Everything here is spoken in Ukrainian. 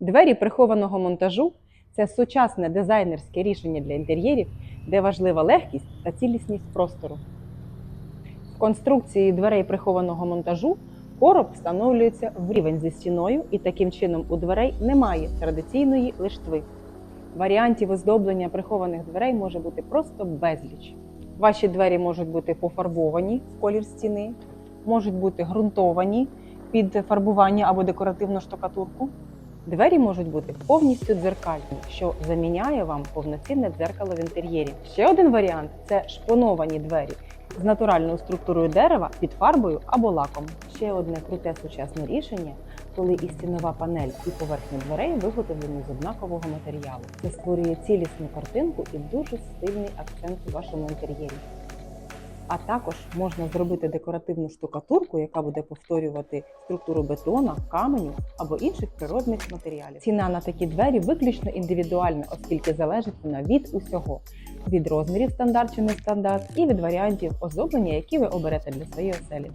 Двері прихованого монтажу це сучасне дизайнерське рішення для інтер'єрів, де важлива легкість та цілісність простору. В конструкції дверей прихованого монтажу короб встановлюється в рівень зі стіною, і таким чином у дверей немає традиційної лиштви. Варіантів оздоблення прихованих дверей може бути просто безліч. Ваші двері можуть бути пофарбовані в колір стіни, можуть бути ґрунтовані під фарбування або декоративну штукатурку. Двері можуть бути повністю дзеркальні, що заміняє вам повноцінне дзеркало в інтер'єрі. Ще один варіант це шпоновані двері з натуральною структурою дерева під фарбою або лаком. Ще одне круте сучасне рішення, коли і стінова панель, і поверхня дверей виготовлені з однакового матеріалу. Це створює цілісну картинку і дуже стильний акцент у вашому інтер'єрі. А також можна зробити декоративну штукатурку, яка буде повторювати структуру бетона, каменю або інших природних матеріалів. Ціна на такі двері виключно індивідуальна, оскільки залежить вона від усього: від розмірів стандарт чи не стандарт, і від варіантів оздоблення, які ви оберете для своєї оселі.